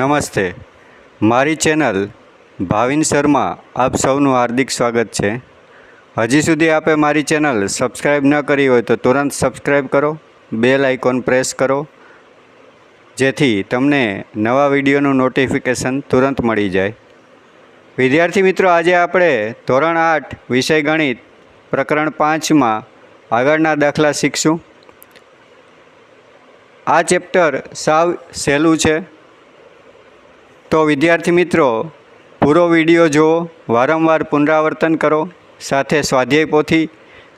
નમસ્તે. મારી ચેનલ ભાવિન શર્મા આપ સૌનું હાર્દિક સ્વાગત છે. હજી સુધી આપે મારી ચેનલ સબસ્ક્રાઈબ ન કરી હોય તો તુરંત સબસ્ક્રાઈબ કરો, બેલ આઇકોન પ્રેસ કરો, જેથી તમને નવા વિડીયોનું નોટિફિકેશન તુરંત મળી જાય. વિદ્યાર્થી મિત્રો, આજે આપણે ધોરણ આઠ વિષય ગણિત પ્રકરણ પાંચમાં આગળના દાખલા શીખશું. આ ચેપ્ટર સાવ સહેલું છે. તો વિદ્યાર્થી મિત્રો, પૂરો વીડિયો જુઓ, વારંવાર પુનરાવર્તન કરો, સાથે સ્વાધ્યાય પોથી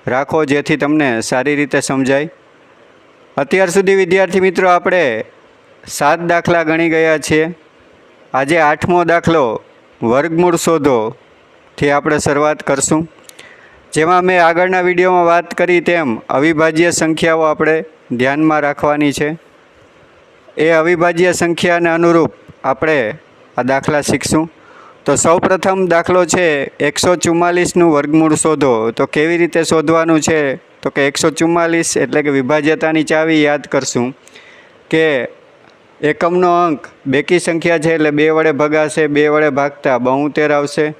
રાખો જેથી તમને સારી રીતે સમજાય. અત્યાર સુધી વિદ્યાર્થી મિત્રો આપણે સાત દાખલા ગણી ગયા છીએ. આજે આઠમો દાખલો વર્ગમૂળ શોધોથી આપણે શરૂઆત કરશું. જેમાં મેં આગળના વિડીયોમાં વાત કરી તેમ અવિભાજ્ય સંખ્યાઓ આપણે ધ્યાનમાં રાખવાની છે. એ અવિભાજ્ય સંખ્યાને અનુરૂપ આપણે આ દાખલા શીખશું. તો સૌપ્રથમ દાખલો છે એકસો ચુમ્માલીસનું વર્ગમૂળ શોધો. તો કેવી રીતે શોધવાનું છે? તો કે એકસો ચુમ્માલીસ એટલે કે વિભાજ્યતાની ચાવી યાદ કરશું. કે એકમનો અંક બેકી સંખ્યા છે એટલે બે વડે ભગાશે, બે વડે ભાગતા બાઉતેર આવશે.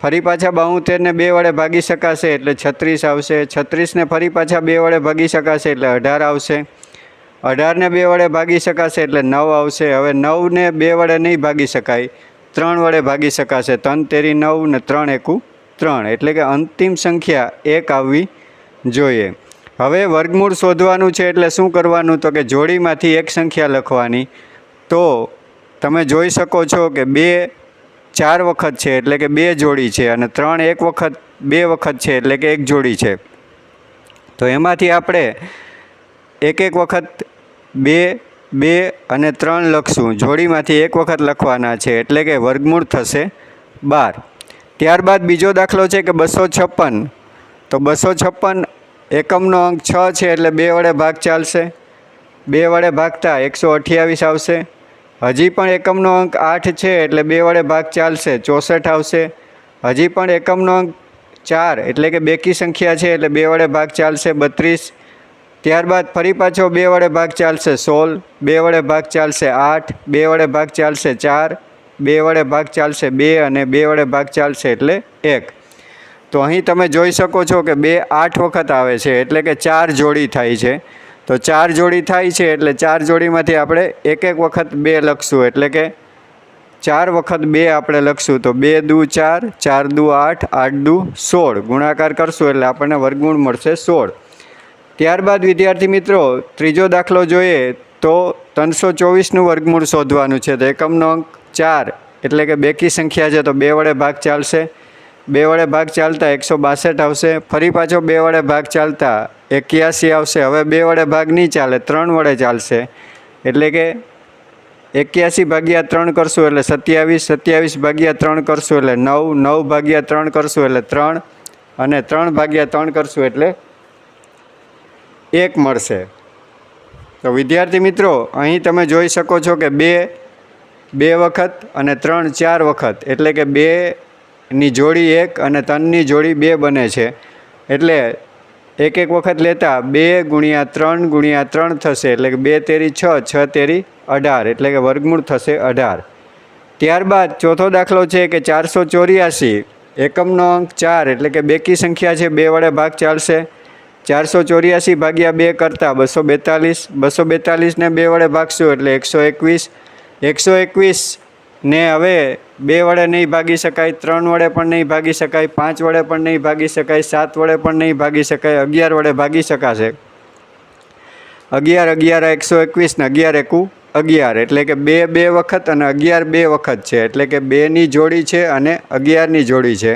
ફરી પાછા બાઉતેરને બે વડે ભાગી શકાશે એટલે છત્રીસ આવશે. છત્રીસને ફરી પાછા બે વડે ભાગી શકાશે એટલે અઢાર આવશે. અઢારને બે વડે ભાગી શકાશે એટલે નવ આવશે. હવે નવને બે વડે નહીં ભાગી શકાય. ત્રણ વડે ભાગી શકાશે. ત્રણ તેરી નવ ને ત્રણ એકું ત્રણ. એટલે કે અંતિમ સંખ્યા એક આવવી જોઈએ. હવે વર્ગમૂળ શોધવાનું છે એટલે શું કરવાનું? તો કે જોડીમાંથી એક સંખ્યા લખવાની. તો તમે જોઈ શકો છો કે બે ચાર વખત છે એટલે કે બે જોડી છે અને ત્રણ એક વખત, બે વખત છે એટલે કે એક જોડી છે. તો એમાંથી આપણે એક એક વખત બે બે અને ત્રણ લખશું. જોડીમાંથી એક વખત લખવાના છે, એટલે કે વર્ગમૂળ થશે બાર. ત્યારબાદ બીજો દાખલો છે કે બસો છપ્પન. તો બસો છપ્પન એકમનો અંક છ છે, એટલે બે વડે ભાગ ચાલશે. બે વડે ભાગતા એકસો અઠ્યાવીસ આવશે. હજી પણ એકમનો અંક આઠ છે, એટલે બે વડે ભાગ ચાલશે, ચોસઠ આવશે. હજી પણ એકમનો અંક ચાર, એટલે કે બેકી સંખ્યા છે, એટલે બે વડે ભાગ ચાલશે બત્રીસ. ત્યારબાદ ફરી પાછો બે વડે ભાગ ચાલશે સોળ, બે વડે ભાગ ચાલશે આઠ, બે વડે ભાગ ચાલશે ચાર, બે વડે ભાગ ચાલશે બે અને બે વડે ભાગ ચાલશે એટલે એક. તો અહીં તમે જોઈ શકો છો કે બે આઠ વખત આવે છે, એટલે કે ચાર જોડી થાય છે. તો ચાર જોડી થાય છે, એટલે ચાર જોડીમાંથી આપણે એક એક વખત બે લખશું, એટલે કે ચાર વખત બે આપણે લખશું, તો બે દુ ચાર ચાર દુ આઠ આઠ દુ સોળ. ગુણાકાર કરશું એટલે આપણને વર્ગુણ મળશે સોળ. ત્યારબાદ વિદ્યાર્થી મિત્રો, ત્રીજો દાખલો જોઈએ તો ત્રણસો ચોવીસનું વર્ગમૂળ શોધવાનું છે. તો એકમનો અંક ચાર, એટલે કે બેકી સંખ્યા છે તો બે વડે ભાગ ચાલશે. બે વડે ભાગ ચાલતા એકસો બાસઠ આવશે. ફરી પાછો બે વડે ભાગ ચાલતા એક્યાસી આવશે. હવે બે વડે ભાગ નહીં ચાલે, ત્રણ વડે ચાલશે. એટલે કે એક્યાસી ભાગ્યા ત્રણ કરશું એટલે સત્યાવીસ સત્યાવીસ ભાગ્યા ત્રણ કરશું એટલે નવ નવ ભાગ્યા ત્રણ કરશું એટલે ત્રણ, અને ત્રણ ભાગ્યા ત્રણ કરશું એટલે એક મળશે. તો વિદ્યાર્થી મિત્રો, અહીં તમે જોઈ શકો છો કે બે બે વખત અને ત્રણ, ચાર વખત. એટલે કે બેની જોડી એક અને ત્રણની જોડી બે બને છે. એટલે એક એક વખત લેતા બે ગુણ્યા ત્રણ ગુણ્યા ત્રણ થશે. એટલે કે બે તેરી છ છ તેરી અઢાર. એટલે કે વર્ગમૂળ થશે અઢાર. ત્યારબાદ ચોથો દાખલો છે કે ચારસો ચોર્યાસી. એકમનો અંક ચાર. એટલે કે બેકી સંખ્યા છે, બે વડે ભાગ ચાલશે. ચારસો ચોર્યાસી ભાગ્યા બે કરતાં બસો બેતાલીસ, બસો બેતાલીસને બે વડે ભાગશું એટલે એકસો એકવીસ. એકસો એકવીસ ને હવે બે વડે નહીં ભાગી શકાય, ત્રણ વડે પણ નહીં ભાગી શકાય, પાંચ વડે પણ નહીં ભાગી શકાય, સાત વડે પણ નહીં ભાગી શકાય, અગિયાર વડે ભાગી શકાશે. અગિયાર અગિયાર, એકસો એકવીસ ને અગિયાર એકુ, અગિયાર. એટલે કે બે બે વખત અને અગિયાર બે વખત છે. એટલે કે બેની જોડી છે અને અગિયારની જોડી છે.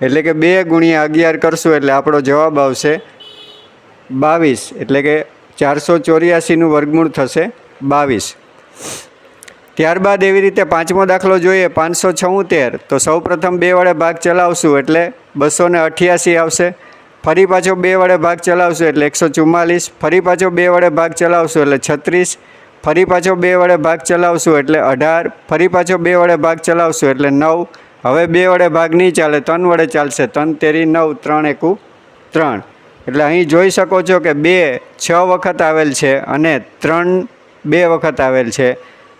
એટલે કે બે ગુણ્યા અગિયાર કરશું એટલે આપણો જવાબ આવશે બાવીસ, એટલે કે ચારસો ચોર્યાસીનું વર્ગમૂળ થશે બાવીસ. ત્યારબાદ એવી રીતે પાંચમો દાખલો જોઈએ, પાંચસો છઉતેર તો સૌ પ્રથમ બે વડે ભાગ ચલાવશું, એટલે બસો ને અઠ્યાસી આવશે. ફરી પાછો બે વડે ભાગ ચલાવશું, એટલે એકસો ચુમ્માલીસ. ફરી પાછો બે વડે ભાગ ચલાવશું, એટલે છત્રીસ. ફરી પાછો બે વડે ભાગ ચલાવશું, એટલે અઢાર. ફરી પાછો બે વડે ભાગ ચલાવશું, એટલે નવ. હવે બે વડે ભાગ નહીં ચાલે, ત્રણ વડે ચાલશે, ત્રણ તેરી નવ, ત્રણ એકુ ત્રણ. એટલે અહીં જોઈ શકો છો કે બે, છ વખત આવેલ છે અને ત્રણ, બે વખત આવેલ છે.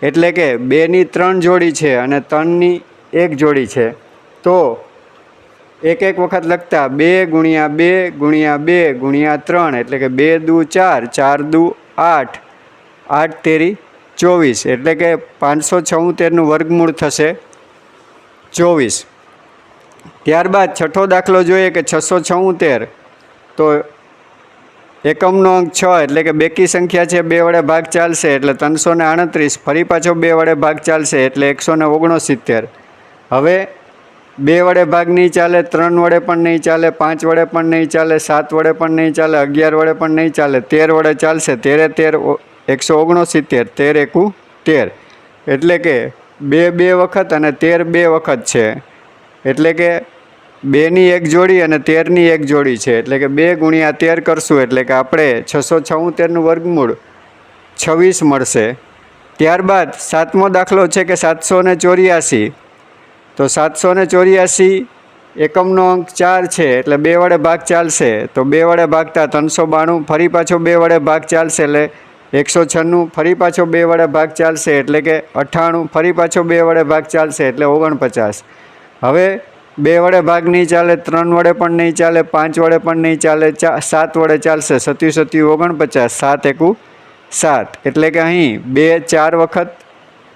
એટલે કે બેની ત્રણ જોડી છે અને ત્રણની એક જોડી છે. તો એક એક વખત લખતા બે ગુણ્યા બે ગુણ્યા બે ગુણ્યા ત્રણ, એટલે કે બે દુ ચાર ચાર દુ આઠ આઠ તેરી ચોવીસ, એટલે કે પાંચસો છોતેરનું વર્ગમૂળ થશે ચોવીસ. ત્યારબાદ છઠ્ઠો દાખલો જોઈએ કે છસો છોતેર. તો એકમનો અંક છ, એટલે કે બેકી સંખ્યા છે, બે વડે ભાગ ચાલશે, એટલે ત્રણસો ને આડત્રીસ, ફરી પાછો બે વડે ભાગ ચાલશે, એટલે એકસો ને ઓગણસિત્તેર. હવે બે વડે ભાગ નહીં ચાલે, ત્રણ વડે પણ નહીં ચાલે, પાંચ વડે પણ નહીં ચાલે, સાત વડે પણ નહીં ચાલે, અગિયાર વડે પણ નહીં ચાલે, તેર વડે ચાલશે તેરે તેર એકસો ઓગણસિત્તેર, તેર એકુ તેર. એટલે કે બે બે વખત અને તેર બે વખત છે. એટલે કે બેની એક જોડી અને તેરની એક જોડી છે. એટલે કે બે ગુણ્યા તેર કરશું એટલે કે આપણે છસો છોતેરનું વર્ગમૂળ છવ્વીસ મળશે. ત્યારબાદ સાતમો દાખલો છે કે સાતસો ને ચોર્યાસી. તો સાતસો ને ચોર્યાસી એકમનો અંક ચાર છે, એટલે બે વડે ભાગ ચાલશે. તો બે વડે ભાગતા ત્રણસો બાણું, ફરી પાછો બે વડે ભાગ ચાલશે, એટલે એકસો છન્નું, ફરી પાછો બે વડે ભાગ ચાલશે, એટલે કે અઠ્ઠાણું, ફરી પાછો બે વડે ભાગ ચાલશે, એટલે ઓગણપચાસ. હવે બે વડે ભાગ નહીં ચાલે, ત્રણ વડે પણ નહીં ચાલે, પાંચ વડે પણ નહીં ચાલે, ચા, સાત વડે ચાલશે. સત્યુ સત્યુ ઓગણપચાસ, સાત એકુ સાત. એટલે કે અહીં બે ચાર વખત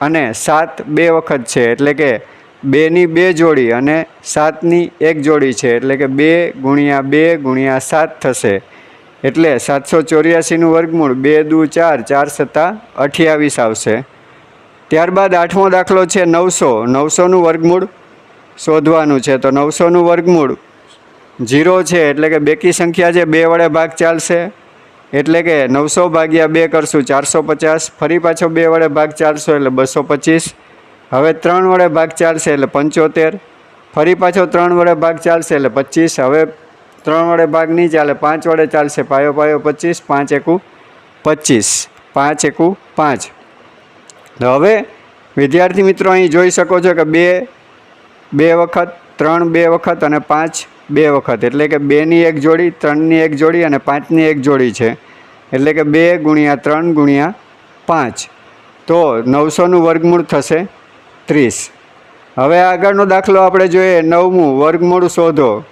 અને સાત બે વખત છે. એટલે કે બેની બે જોડી અને સાતની એક જોડી છે. એટલે કે બે ગુણ્યા બે ગુણ્યા સાત થશે. એટલે સાતસો ચોર્યાસીનું વર્ગમૂળ બે દુ ચાર ચાર સત્તા અઠ્યાવીસ આવશે. ત્યારબાદ આઠમો દાખલો છે નવસો. નવસોનું વર્ગમૂળ શોધવાનું છે. તો નવસોનું વર્ગમૂળ જીરો છે એટલે કે બેકી સંખ્યા છે, બે વડે ભાગ ચાલશે. એટલે કે નવસો ભાગ્યા બે કરશું ચારસો પચાસ, ફરી પાછો બે વડે ભાગ ચાલશો એટલે બસો પચીસ. હવે ત્રણ વડે ભાગ ચાલશે એટલે પંચોતેર, ફરી પાછો ત્રણ વડે ભાગ ચાલશે એટલે પચીસ, હવે ત્રણ વડે ભાગ નહીં ચાલે, પાંચ વડે ચાલશે, પાયો પાયો પચીસ, પાંચ એકુ પચીસ, પાંચ એકુ પાંચ. હવે વિદ્યાર્થી મિત્રો અહીં જોઈ શકો છો કે બે બે વખત, ત્રણ બે વખત અને પાંચ બે વખત. એટલે કે બેની એક જોડી, ત્રણની એક જોડી અને પાંચની એક જોડી છે. એટલે કે બે ગુણ્યા ત્રણ ગુણ્યા પાંચ. તો નવસોનું વર્ગમૂળ થશે ત્રીસ. હવે આગળનો દાખલો આપણે જોઈએ, નવમું વર્ગમૂળ શોધો.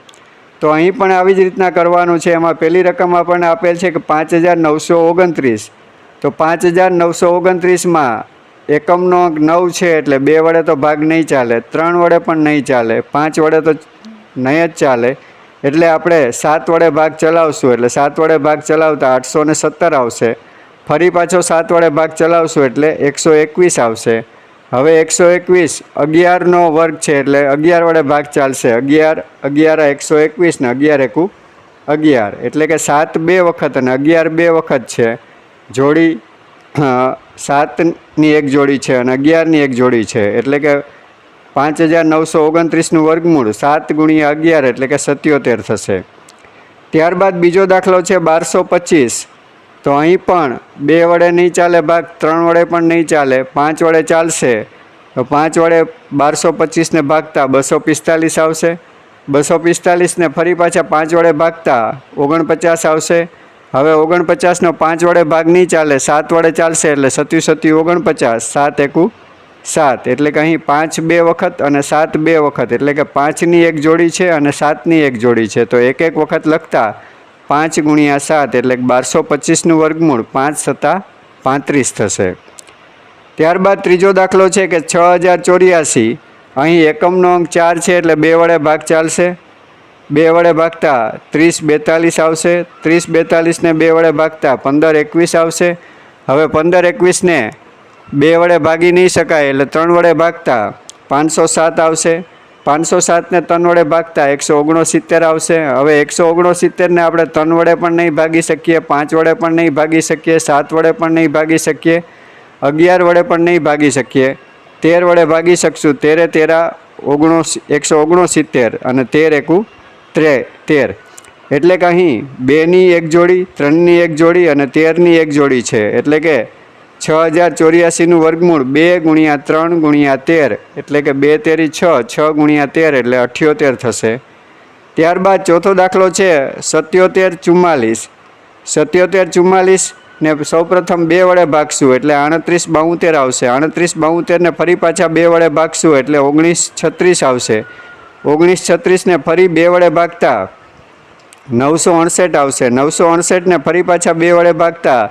તો અહીં પણ આવી જ રીતના કરવાનું છે. એમાં પહેલી રકમ આપણને આપેલ છે કે પાંચ હજાર નવસો ઓગણત્રીસ. તો પાંચ હજાર નવસો ઓગણત્રીસમાં એકમનો નવ છે એટલે બે વડે તો ભાગ નહીં ચાલે, ત્રણ વડે પણ નહીં ચાલે, પાંચ વડે તો નહીં જ ચાલે. એટલે આપણે સાત વડે ભાગ ચલાવશું, એટલે સાત વડે ભાગ ચલાવતા આઠસો ને સત્તર આવશે. ફરી પાછો સાત વડે ભાગ ચલાવશું એટલે એકસો એકવીસ આવશે. હવે એકસો એકવીસ અગિયારનો વર્ગ છે એટલે અગિયાર વડે ભાગ ચાલશે. અગિયાર અગિયાર એકસો એકવીસ ને અગિયાર એકું અગિયાર. એટલે કે સાત બે વખત અને અગિયાર બે વખત છે. જોડી સાતની એક જોડી છે અને અગિયારની એક જોડી છે. એટલે કે પાંચ હજાર નવસો ઓગણત્રીસનું વર્ગમૂળ સાત ગુણ્યા અગિયાર એટલે કે સત્યોતેર થશે. ત્યારબાદ બીજો દાખલો છે બારસો પચીસ. તો અહીં પણ બે વડે નહીં ચાલે ભાગ, ત્રણ વડે પણ નહીં ચાલે, પાંચ વડે ચાલશે. તો પાંચ વડે બારસો પચીસને ભાગતા બસો પિસ્તાલીસ આવશે. બસો પિસ્તાલીસને ફરી પાછા પાંચ વડે ભાગતા ઓગણપચાસ આવશે. હવે ઓગણપચાસનો પાંચ વડે ભાગ નહીં ચાલે, સાત વડે ચાલશે એટલે સત્યુ સત્યુ ઓગણપચાસ, સાત એકુ સાત. એટલે કે અહીં પાંચ બે વખત અને સાત બે વખત. એટલે કે પાંચની એક જોડી છે અને સાતની એક જોડી છે. તો એક એક વખત લખતા પાંચ ગુણ્યા સાત એટલે બારસો પચીસનું વર્ગમૂળ પાંચ સત્તા પાંત્રીસ થશે. ત્યારબાદ ત્રીજો દાખલો છે કે છ હજાર ચોર્યાસી. અહીં એકમનો અંક ચાર છે એટલે બે વડે ભાગ ચાલશે. બે વડે ભાગતા, ત્રીસ બેતાલીસ આવશે, ત્રીસ બેતાલીસને બે વડે ભાગતા, પંદર એકવીસ આવશે. હવે પંદર એકવીસને બે વડે ભાગી નહીં શકાય, એટલે ત્રણ વડે ભાગતા, પાંચસો સાત આવશે. પાંચસો સાતને ત્રણ વડે ભાગતા, એકસો ઓગણસિત્તેર આવશે. હવે એકસો ઓગણસિત્તેરને આપણે ત્રણ વડે પણ નહીં ભાગી શકીએ, પાંચ વડે પણ નહીં ભાગી શકીએ, સાત વડે પણ નહીં ભાગી શકીએ, અગિયાર વડે પણ નહીં ભાગી શકીએ. તેર વડે ભાગી શકશું, તેરે તેરા ઓગણો એકસો ઓગણસિત્તેર અને તેર એકુ ત્રે, તેર. એટલે કે અહીં બેની એક જોડી, ત્રણની એક જોડી અને તેરની એક જોડી છે. એટલે કે છ હજાર ચોર્યાસીનું વર્ગમૂળ બે ગુણ્યા ત્રણ ગુણ્યા તેર. એટલે કે બે તેરી છ છ ગુણ્યા તેર એટલે અઠ્યોતેર થશે. ત્યારબાદ ચોથો દાખલો છે સત્યોતેર ચુમ્માલીસ. સત્યોતેર ચુમ્માલીસ ને સૌપ્રથમ બે વડે ભાગશું એટલે આડત્રીસ બાઉતેર આવશે. આડત્રીસ બાઉતેરને ફરી પાછા બે વડે ભાગશું એટલે ઓગણીસ છત્રીસ આવશે. ઓગણીસ છત્રીસને ફરી બે વડે ભાગતા. નવસો અડસઠ આવશે. નવસો અડસઠને ફરી પાછા બે વડે ભાગતા.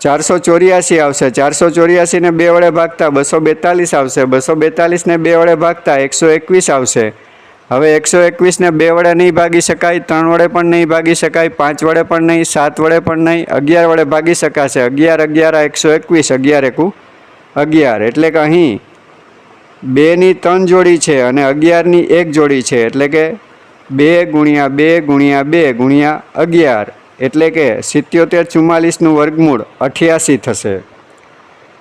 ચારસો ચોર્યાસી આવશે. ચારસો ચોર્યાસીને બે વડે ભાગતા. બસો બેતાલીસ આવશે. બસો બેતાલીસને બે વડે ભાગતા. એકસો એકવીસ આવશે. હવે એકસો એકવીસને બે વડે નહીં ભાગી શકાય, ત્રણ વડે પણ નહીં ભાગી શકાય, પાંચ વડે પણ નહીં, સાત વડે પણ નહીં, અગિયાર વડે ભાગી શકાશે. અગિયાર અગિયાર એકસો એકવીસ, અગિયાર એકું અગિયાર. એટલે કે અહીં બેની ત્રણ જોડી છે અને અગિયારની એક જોડી છે. એટલે કે બે ગુણ્યા બે ગુણ્યા બે ગુણ્યા અગિયાર. એટલે કે સિત્યોતેર ચુમ્માલીસનું વર્ગમૂળ અઠ્યાસી થશે.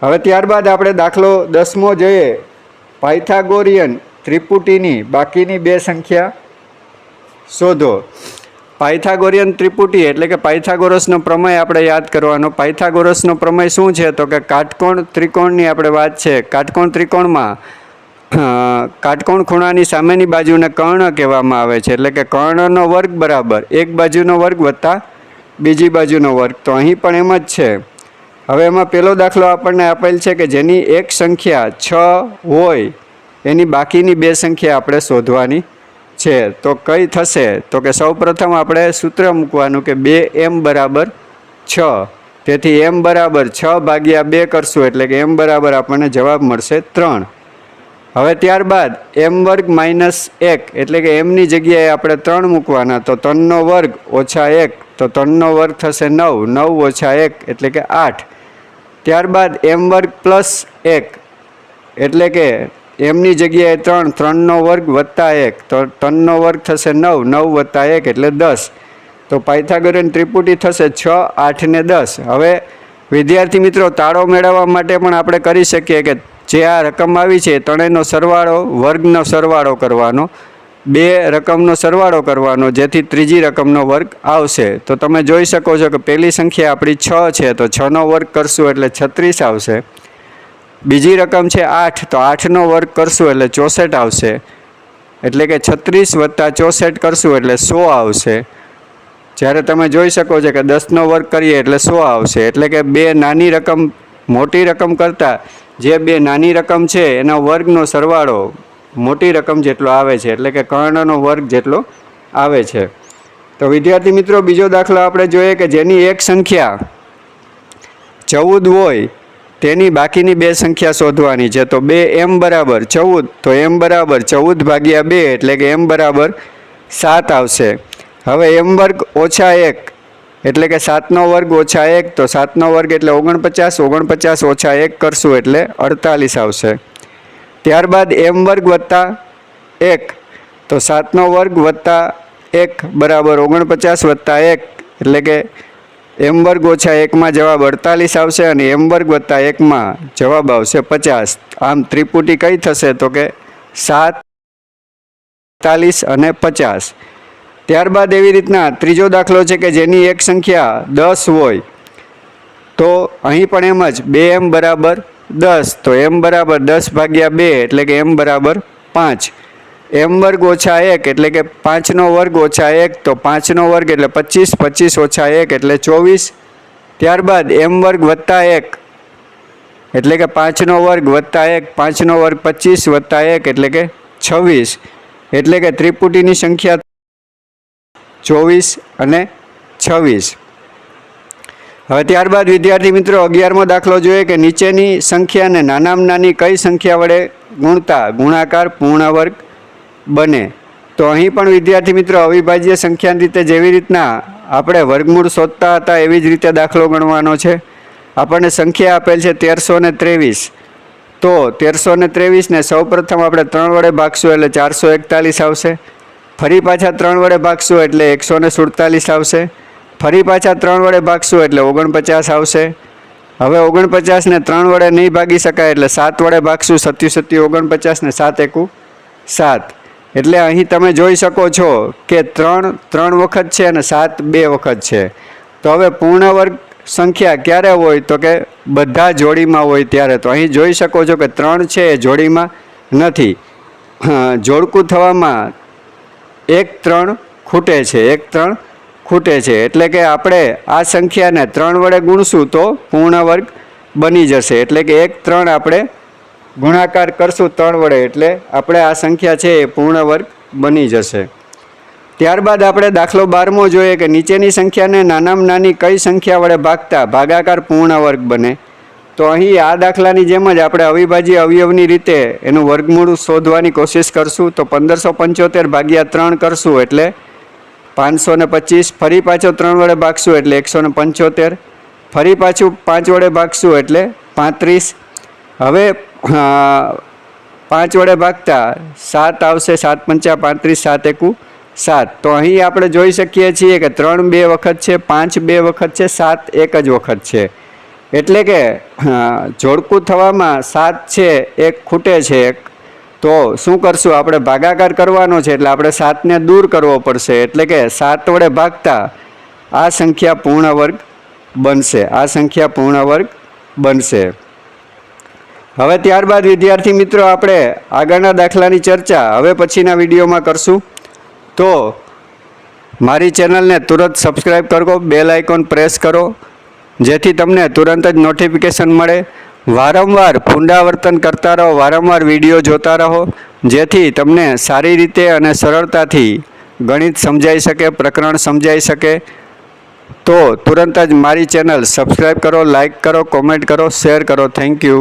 હવે ત્યારબાદ આપણે દાખલો દસમો જોઈએ. પાયથાગોરિયન ત્રિપુટીની બાકીની બે સંખ્યા શોધો. પાયથાગોરિયન ત્રિપુટી એટલે કે પાયથાગોરસનો પ્રમેય આપણે યાદ કરવાનો. પાયથાગોરસનો પ્રમેય શું છે? તો કે કાટકોણ ત્રિકોણની આપણે વાત છે. કાટકોણ ત્રિકોણમાં કાટકોણ ખૂણાની સામેની બાજુને કર્ણ કહેવામાં આવે છે, એટલે કે કર્ણનો વર્ગ બરાબર. એક બાજુનો વર્ગ વત્તા બીજી બાજુનો વર્ગ. તો અહીં પણ એમ જ છે. હવે એમાં પહેલો દાખલો આપણને આપેલ છે કે જેની એક સંખ્યા છ હોય, એની બાકીની બે સંખ્યા આપણે શોધવાની છે. તો કઈ થશે? તો કે સૌપ્રથમ આપણે સૂત્ર મૂકવાનું કે બે એમ બરાબર છ. તેથી એમ બરાબર છ ભાગ્યા બે કરશું એટલે કે એમ બરાબર આપણને જવાબ મળશે ત્રણ. હવે ત્યારબાદ એમ વર્ગ માઇનસ એક, એટલે કે એમની જગ્યાએ આપણે ત્રણ મૂકવાના, તો ત્રણનો વર્ગ ઓછા એક, તો ત્રણનો વર્ગ થશે નવ નવ ઓછા એક, એટલે કે આઠ. ત્યારબાદ એમ વર્ગ પ્લસ એક, એટલે કે એમની જગ્યાએ ત્રણ, ત્રણનો વર્ગ વત્તા એક, તો ત્રણનો વર્ગ થશે નવ નવ વત્તા એક, એટલે દસ. તો પાયથાગોરિયન ત્રિપુટી થશે છ, આઠ ને દસ. હવે વિદ્યાર્થી મિત્રો, તાળો મેળવવા માટે પણ આપણે કરી શકીએ કે જે આ રકમ આવી છે ત્રણેયનો સરવાળો, વર્ગનો સરવાળો કરવાનો. બે રકમનો સરવાળો કરવાનો, જેથી ત્રીજી રકમનો વર્ગ આવશે. તો તમે જોઈ શકો છો કે પહેલી સંખ્યા આપણી છ છે, તો છનો વર્ગ કરશું એટલે છત્રીસ આવશે. બીજી રકમ છે આઠ, તો આઠનો વર્ગ કરશું એટલે ચોસઠ આવશે. એટલે કે છત્રીસ વત્તા ચોસઠ કરશું એટલે સો આવશે. જ્યારે તમે જોઈ શકો છો કે દસનો વર્ગ કરીએ એટલે સો આવશે. એટલે કે બે નાની રકમ, મોટી રકમ કરતાં જે બે નાની રકમ છે, એના વર્ગનો સરવાળો મોટી રકમ જેટલો આવે છે, એટલે કે કર્ણનો વર્ગ જેટલો આવે છે. તો વિદ્યાર્થી મિત્રો, બીજો દાખલો આપણે જોઈએ કે જેની એક સંખ્યા ચૌદ હોય, તેની બાકીની બે સંખ્યા શોધવાની છે. તો બે એમ બરાબર ચૌદ, તો એમ બરાબર ચૌદ ભાગ્યા બે, એટલે કે એમ બરાબર સાત આવશે. હવે એમ વર્ગ ઓછા એક એટલે કે સાતનો વર્ગ ઓછા એક, તો સાતનો વર્ગ એટલે ઓગણપચાસ ઓગણપચાસ ઓછા એક કરશું એટલે અડતાલીસ આવશે. ત્યારબાદ એમ વર્ગ વત્તા એક, તો સાતનો વર્ગ વત્તા એક બરાબર ઓગણપચાસ વત્તા એક, એટલે કે એમ વર્ગ ઓછા એકમાં જવાબ અડતાલીસ આવશે અને એમ વર્ગ વત્તા એકમાં જવાબ આવશે પચાસ. આમ ત્રિપુટી કઈ થશે? તો કે સાત, અડતાલીસ અને પચાસ. ત્યારબાદ એવી રીતના ત્રીજો દાખલો છે કે જેની એક સંખ્યા દસ હોય, તો અહીં પણ એમ જ બે એમ બરાબર દસ, તો એમ બરાબર દસ ભાગ્યા બે એટલે કે એમ બરાબર પાંચ. એમ વર્ગ ઓછા એક એટલે કે પાંચનો વર્ગ ઓછા એક, તો પાંચનો વર્ગ એટલે પચીસ પચીસ ઓછા એક એટલે ચોવીસ. ત્યારબાદ એમ વર્ગ વત્તા એક એટલે કે પાંચનો વર્ગ વત્તા એક, પાંચનો વર્ગ પચીસ વત્તા એક એટલે કે છવ્વીસ. એટલે કે ત્રિપુટીની સંખ્યા ચોવીસ અને છવ્વીસ. હવે ત્યારબાદ વિદ્યાર્થી મિત્રો અગિયારમો દાખલો જોઈએ કે નીચેની સંખ્યાને નાનામાં નાની કઈ સંખ્યા વડે ગુણતા ગુણાકાર પૂર્ણ વર્ગ બને. તો અહીં પણ વિદ્યાર્થી મિત્રો અવિભાજ્ય સંખ્યાની રીતે જેવી રીતના આપણે વર્ગમૂળ શોધતા હતા એવી જ રીતે દાખલો ગણવાનો છે. આપણને સંખ્યા આપેલ છે તેરસો ને ત્રેવીસ. તો તેરસો ને ત્રેવીસને સૌપ્રથમ આપણે ત્રણ વડે ભાગશું એટલે ચારસો એકતાલીસ આવશે. ફરી પાછા ત્રણ વડે ભાગશું એટલે એકસો ને સુડતાલીસ આવશે. ફરી પાછા ત્રણ વડે ભાગશું એટલે ઓગણપચાસ આવશે. હવે ઓગણપચાસને ત્રણ વડે નહીં ભાગી શકાય એટલે સાત વડે ભાગશું. સત્યુ સત્યુ ઓગણપચાસને સાત એકુ સાત. એટલે અહીં તમે જોઈ શકો છો કે ત્રણ ત્રણ વખત છે અને સાત બે વખત છે. તો હવે પૂર્ણ વર્ગ સંખ્યા ક્યારે હોય? તો કે બધા જોડીમાં હોય ત્યારે. તો અહીં જોઈ શકો છો કે ત્રણ છે એ જોડીમાં નથી. જોડકું થવામાં એક ત્રણ ખૂટે છે, એક ત્રણ ખૂટે છે. એટલે કે આપણે આ સંખ્યાને ત્રણ વડે ગુણશું તો પૂર્ણ વર્ગ બની જશે. એટલે કે એક ત્રણ આપણે ગુણાકાર કરશું ત્રણ વડે, એટલે આપણે આ સંખ્યા છે એ પૂર્ણ વર્ગ બની જશે. ત્યારબાદ આપણે દાખલો બારમો જોઈએ કે નીચેની સંખ્યાને નાનામાં નાની કઈ સંખ્યા વડે ભાગતા? ભાગાકાર પૂર્ણ વર્ગ બને. તો અહીં આ દાખલાની જેમ જ આપણે અવિભાજ્ય અવયવની રીતે એનું વર્ગમૂળ શોધવાની કોશિશ કરશું. તો પંદરસો પંચોતેર ભાગ્યા ત્રણ કરશું એટલે પાંચસો ને પચીસ. ફરી પાછો ત્રણ વડે ભાગશું એટલે એકસો ને પંચોતેર. ફરી પાછું પાંચ વડે ભાગશું એટલે પાંત્રીસ. હવે પાંચ વડે ભાગતા સાત આવશે સાત પંચા પાંત્રીસ સાત એકુ સાત. તો અહીં આપણે જોઈ શકીએ છીએ કે ત્રણ બે વખત છે, પાંચ બે વખત છે, સાત એક જ વખત છે. એટલે કે જોડકું થવામાં સાત છે, એક ખૂટે છે, એક. તો શું કરશું? આપણે ભાગાકાર કરવાનો છે, એટલે આપણે સાતને દૂર કરવો પડશે. એટલે કે સાત વડે ભાગતા આ સંખ્યા પૂર્ણ વર્ગ બનશે. આ સંખ્યા પૂર્ણ વર્ગ બનશે. હવે ત્યારબાદ, વિદ્યાર્થી મિત્રો, આપણે આગળના દાખલાની ચર્ચા હવે પછીના વિડીયોમાં કરશું. તો મારી ચેનલને તુરંત સબસ્ક્રાઈબ કરો બેલ આઇકોન પ્રેસ કરો. જેથી તમને તુરંત જ નોટિફિકેશન મળે. વારંવાર પુનરાવર્તન કરતા રહો, વારંવાર વીડિયો જોતા રહો, જેથી તમને સારી રીતે અને સરળતાથી ગણિત સમજાઈ શકે, પ્રકરણ સમજાઈ શકે. તો તુરંત જ મારી ચેનલ સબસ્ક્રાઈબ કરો લાઈક કરો કોમેન્ટ કરો શેર કરો. Thank you